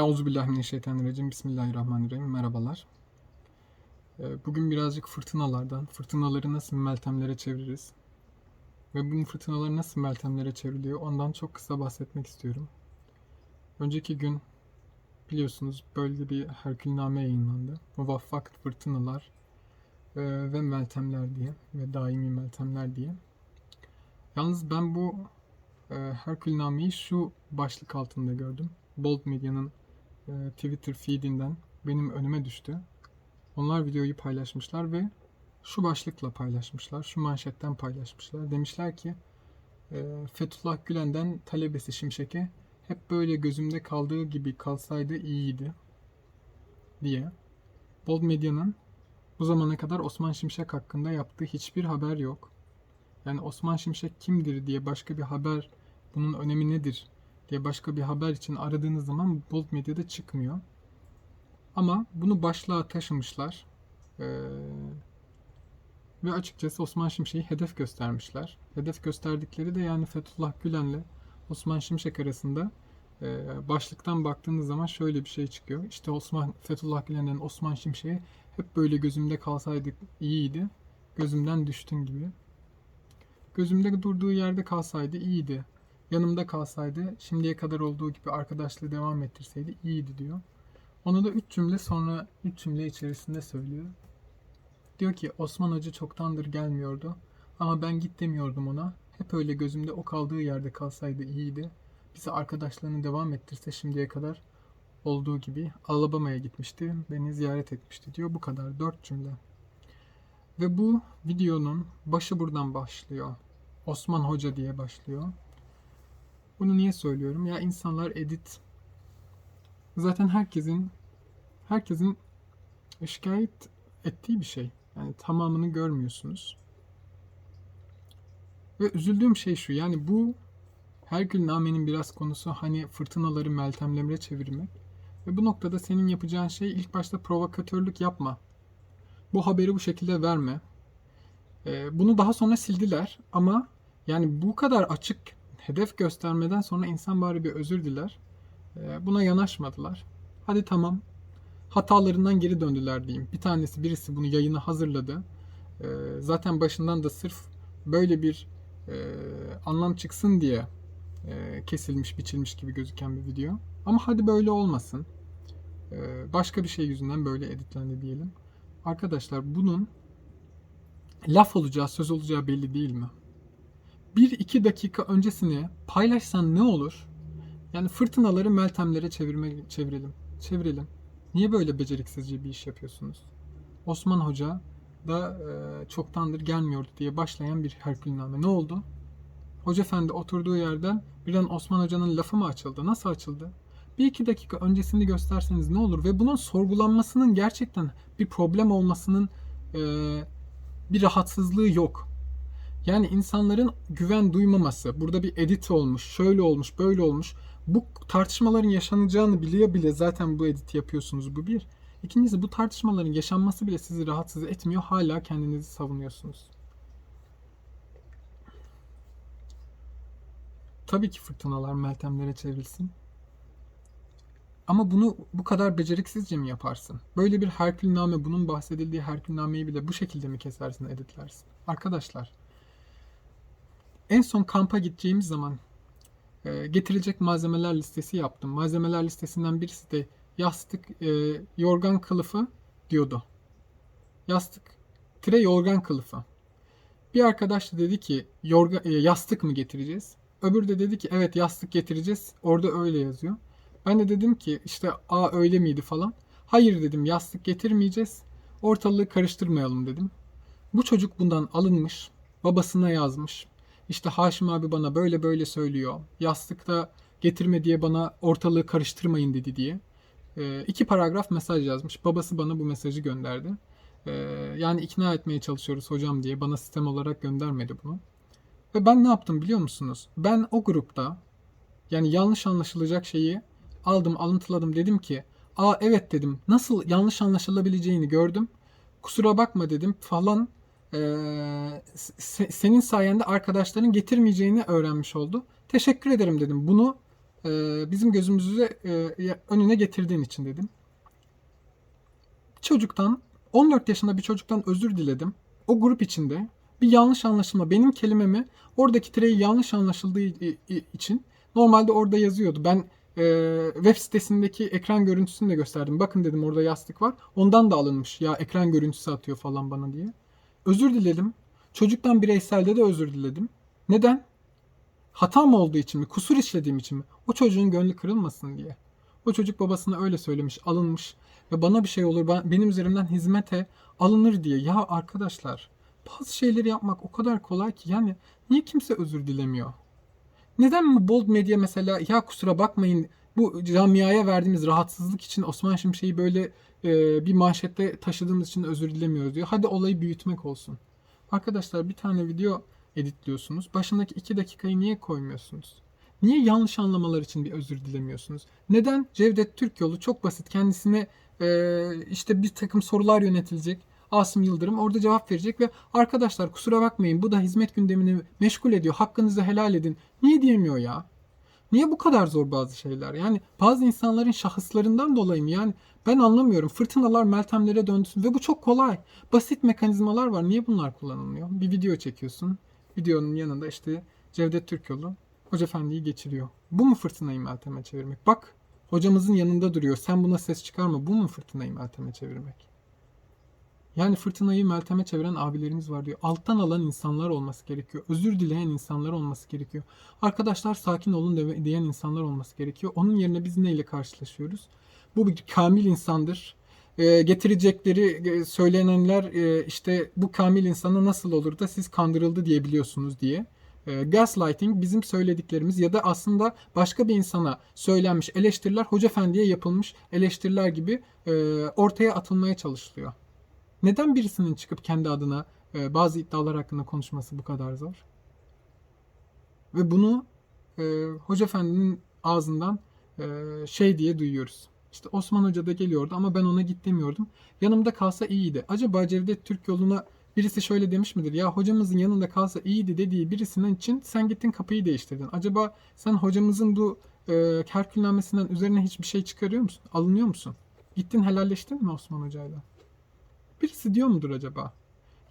Euzubillahimineşşeytanirracim. Bismillahirrahmanirrahim. Merhabalar. Ee, Bugün birazcık fırtınalardan, fırtınaları nasıl meltemlere çeviririz ve bu fırtınalar nasıl meltemlere çevriliyor ondan çok kısa bahsetmek istiyorum. Önceki gün biliyorsunuz böyle bir Herkülname yayınlandı. Muvaffak fırtınalar e, ve meltemler diye ve daimi meltemler diye. Yalnız ben bu e, Herkülnameyi şu başlık altında gördüm. Bold Medya'nın Twitter feedinden benim önüme düştü. Onlar videoyu paylaşmışlar ve şu başlıkla paylaşmışlar, şu manşetten paylaşmışlar. Demişler ki e, Fethullah Gülen'den talebesi Şimşek'e hep böyle gözümde kaldığı gibi kalsaydı iyiydi diye. Bold Medya'nın bu zamana kadar Osman Şimşek hakkında yaptığı hiçbir haber yok. Yani Osman Şimşek kimdir diye başka bir haber, bunun önemi nedir diye başka bir haber için aradığınız zaman Bold Medya'da çıkmıyor. Ama bunu başlığa taşımışlar. Ee, ve açıkçası Osman Şimşek'i hedef göstermişler. Hedef gösterdikleri de yani Fethullah Gülen'le Osman Şimşek arasında e, başlıktan baktığınız zaman şöyle bir şey çıkıyor. İşte Osman Fethullah Gülen'den Osman Şimşek'e hep böyle gözümde kalsaydık iyiydi. Gözümden düştün gibi. Gözümde durduğu yerde kalsaydı iyiydi. Yanımda kalsaydı şimdiye kadar olduğu gibi arkadaşlığı devam ettirseydi iyiydi diyor. Onu da üç cümle sonra üç cümle içerisinde söylüyor. Diyor ki Osman Hoca çoktandır gelmiyordu. Ama ben git demiyordum ona. Hep öyle gözümde o kaldığı yerde kalsaydı iyiydi. Bize arkadaşlığını devam ettirse şimdiye kadar olduğu gibi Alabama'ya gitmişti. Beni ziyaret etmişti diyor. Bu kadar. Dört cümle. Ve bu videonun başı buradan başlıyor. Osman Hoca diye başlıyor. Bunu niye söylüyorum? Ya insanlar edit zaten herkesin herkesin şikayet ettiği bir şey. Yani tamamını görmüyorsunuz. Ve üzüldüğüm şey şu. Yani bu her gün namenin biraz konusu hani fırtınaları meltemlemre çevirmek. Ve bu noktada senin yapacağın şey ilk başta provokatörlük yapma. Bu haberi bu şekilde verme. Ee, bunu daha sonra sildiler ama yani bu kadar açık hedef göstermeden sonra insan bari bir özür diler. Ee, buna yanaşmadılar. Hadi tamam. Hatalarından geri döndüler diyeyim. Bir tanesi birisi bunu yayına hazırladı. Ee, zaten başından da sırf böyle bir e, anlam çıksın diye e, kesilmiş, biçilmiş gibi gözüken bir video. Ama hadi böyle olmasın. Ee, başka bir şey yüzünden böyle editlendi diyelim. Arkadaşlar bunun laf olacağı, söz olacağı belli değil mi? Bir iki dakika öncesini paylaşsan ne olur? Yani fırtınaları meltemlere çevirme, çevirelim. Çevirelim. Niye böyle beceriksizce bir iş yapıyorsunuz? Osman Hoca da e, çoktandır gelmiyordu diye başlayan bir Herkülname. Ne oldu? Hoca Efendi oturduğu yerden birden Osman Hoca'nın lafı mı açıldı? Nasıl açıldı? Bir iki dakika öncesini gösterseniz ne olur? Ve bunun sorgulanmasının gerçekten bir problem olmasının e, bir rahatsızlığı yok. Yani insanların güven duymaması, burada bir edit olmuş, şöyle olmuş, böyle olmuş. Bu tartışmaların yaşanacağını biliyor bile zaten bu editi yapıyorsunuz bu bir. İkincisi bu tartışmaların yaşanması bile sizi rahatsız etmiyor. Hala kendinizi savunuyorsunuz. Tabii ki fırtınalar meltemlere çevrilsin. Ama bunu bu kadar beceriksizce mi yaparsın? Böyle bir Herkülname, bunun bahsedildiği Herkülnameyi bile bu şekilde mi kesersin, editlersin? Arkadaşlar, en son kampa gideceğimiz zaman e, getirilecek malzemeler listesi yaptım. Malzemeler listesinden birisi de yastık, e, yorgan kılıfı diyordu. Yastık, tire yorgan kılıfı. Bir arkadaş da dedi ki yorga, e, yastık mı getireceğiz? Öbürü de dedi ki evet yastık getireceğiz. Orada öyle yazıyor. Ben de dedim ki işte a öyle miydi falan. Hayır dedim yastık getirmeyeceğiz. Ortalığı karıştırmayalım dedim. Bu çocuk bundan alınmış. Babasına yazmış. İşte Haşim abi bana böyle böyle söylüyor. Yastıkta getirme diye bana ortalığı karıştırmayın dedi diye. E, iki paragraf mesaj yazmış. Babası bana bu mesajı gönderdi. E, yani ikna etmeye çalışıyoruz hocam diye. Bana sistem olarak göndermedi bunu. Ve ben ne yaptım biliyor musunuz? Ben o grupta yani yanlış anlaşılacak şeyi aldım, alıntıladım. Dedim ki, aa evet dedim. Nasıl yanlış anlaşılabileceğini gördüm. Kusura bakma dedim falan. Se- senin sayende arkadaşların getirmeyeceğini öğrenmiş oldu. Teşekkür ederim dedim. Bunu e, bizim gözümüzü e, önüne getirdiğin için dedim. Çocuktan 14 yaşında bir çocuktan özür diledim. O grup içinde bir yanlış anlaşılma benim kelimemi oradaki tireyi yanlış anlaşıldığı için normalde orada yazıyordu. Ben e, web sitesindeki ekran görüntüsünü de gösterdim. Bakın dedim orada yastık var. Ondan da alınmış. Ya ekran görüntüsü atıyor falan bana diye. Özür diledim. Çocuktan bireyselde de özür diledim. Neden? Hatam olduğu için mi? Kusur işlediğim için mi? O çocuğun gönlü kırılmasın diye. O çocuk babasına öyle söylemiş, alınmış ve bana bir şey olur, ben, benim üzerimden hizmete alınır diye. Ya arkadaşlar, bazı şeyleri yapmak o kadar kolay ki yani niye kimse özür dilemiyor? Neden mi Bold Medya mesela ya kusura bakmayın bu camiaya verdiğimiz rahatsızlık için Osman Şimşek'i böyle e, bir manşette taşıdığımız için özür dilemiyoruz diyor. Hadi olayı büyütmek olsun. Arkadaşlar bir tane video editliyorsunuz. Başındaki iki dakikayı niye koymuyorsunuz? Niye yanlış anlamalar için bir özür dilemiyorsunuz? Neden Cevdet Türkyolu çok basit kendisine e, işte bir takım sorular yönetilecek. Asım Yıldırım orada cevap verecek ve arkadaşlar kusura bakmayın bu da hizmet gündemini meşgul ediyor. Hakkınızı helal edin. Niye diyemiyor ya? Niye bu kadar zor bazı şeyler? Yani bazı insanların şahıslarından dolayı mı? Yani ben anlamıyorum. Fırtınalar meltemlere döndüsün ve bu çok kolay. Basit mekanizmalar var. Niye bunlar kullanılmıyor? Bir video çekiyorsun. Videonun yanında işte Cevdet Türkoğlu Hoca Efendi'yi geçiriyor. Bu mu fırtınayı melteme çevirmek? Bak hocamızın yanında duruyor. Sen buna ses çıkarma. Bu mu fırtınayı melteme çevirmek? Yani fırtınayı melteme çeviren abilerimiz var diyor. Alttan alan insanlar olması gerekiyor. Özür dileyen insanlar olması gerekiyor. Arkadaşlar sakin olun diyen insanlar olması gerekiyor. Onun yerine biz neyle karşılaşıyoruz? Bu bir kamil insandır. Ee, getirecekleri e, söylenenler e, işte bu kamil insana nasıl olur da siz kandırıldı diyebiliyorsunuz diye. E, gaslighting bizim söylediklerimiz ya da aslında başka bir insana söylenmiş eleştiriler Hoca Efendi'ye yapılmış eleştiriler gibi e, ortaya atılmaya çalışılıyor. Neden birisinin çıkıp kendi adına e, bazı iddialar hakkında konuşması bu kadar zor? Ve bunu e, Hoca Efendi'nin ağzından e, şey diye duyuyoruz. İşte Osman Hoca da geliyordu ama ben ona git demiyordum. Yanımda kalsa iyiydi. Acaba Cevdet Türk yoluna birisi şöyle demiş midir? Ya hocamızın yanında kalsa iyiydi dediği birisinin için sen gittin kapıyı değiştirdin. Acaba sen hocamızın bu e, kerkülnamesinden üzerine hiçbir şey çıkarıyor musun? Alınıyor musun? Gittin helalleştin mi Osman Hoca'yla? Birisi diyor mudur acaba?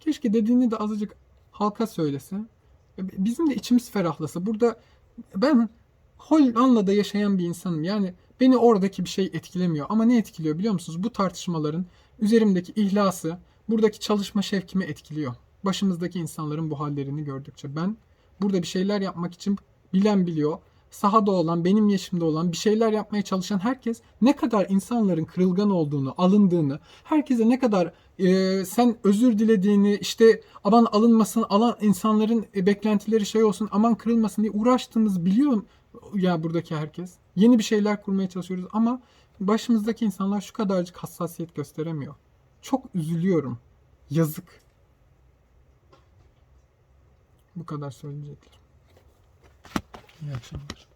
Keşke dediğini de azıcık halka söylese. E, Bizim de içimiz ferahlasa. Burada ben Hollanda'da yaşayan bir insanım. Yani beni oradaki bir şey etkilemiyor. Ama ne etkiliyor biliyor musunuz? Bu tartışmaların üzerimdeki ihlası, buradaki çalışma şevkimi etkiliyor. Başımızdaki insanların bu hallerini gördükçe. Ben burada bir şeyler yapmak için bilen biliyor, sahada olan, benim yaşımda olan bir şeyler yapmaya çalışan herkes ne kadar insanların kırılgan olduğunu, alındığını, herkese ne kadar e, sen özür dilediğini, işte aman alınmasın, alan insanların e, beklentileri şey olsun, aman kırılmasın diye uğraştığımızı biliyor ya buradaki herkes. Yeni bir şeyler kurmaya çalışıyoruz ama başımızdaki insanlar şu kadarcık hassasiyet gösteremiyor. Çok üzülüyorum. Yazık. Bu kadar söyleyeceklerim. Akşamlar.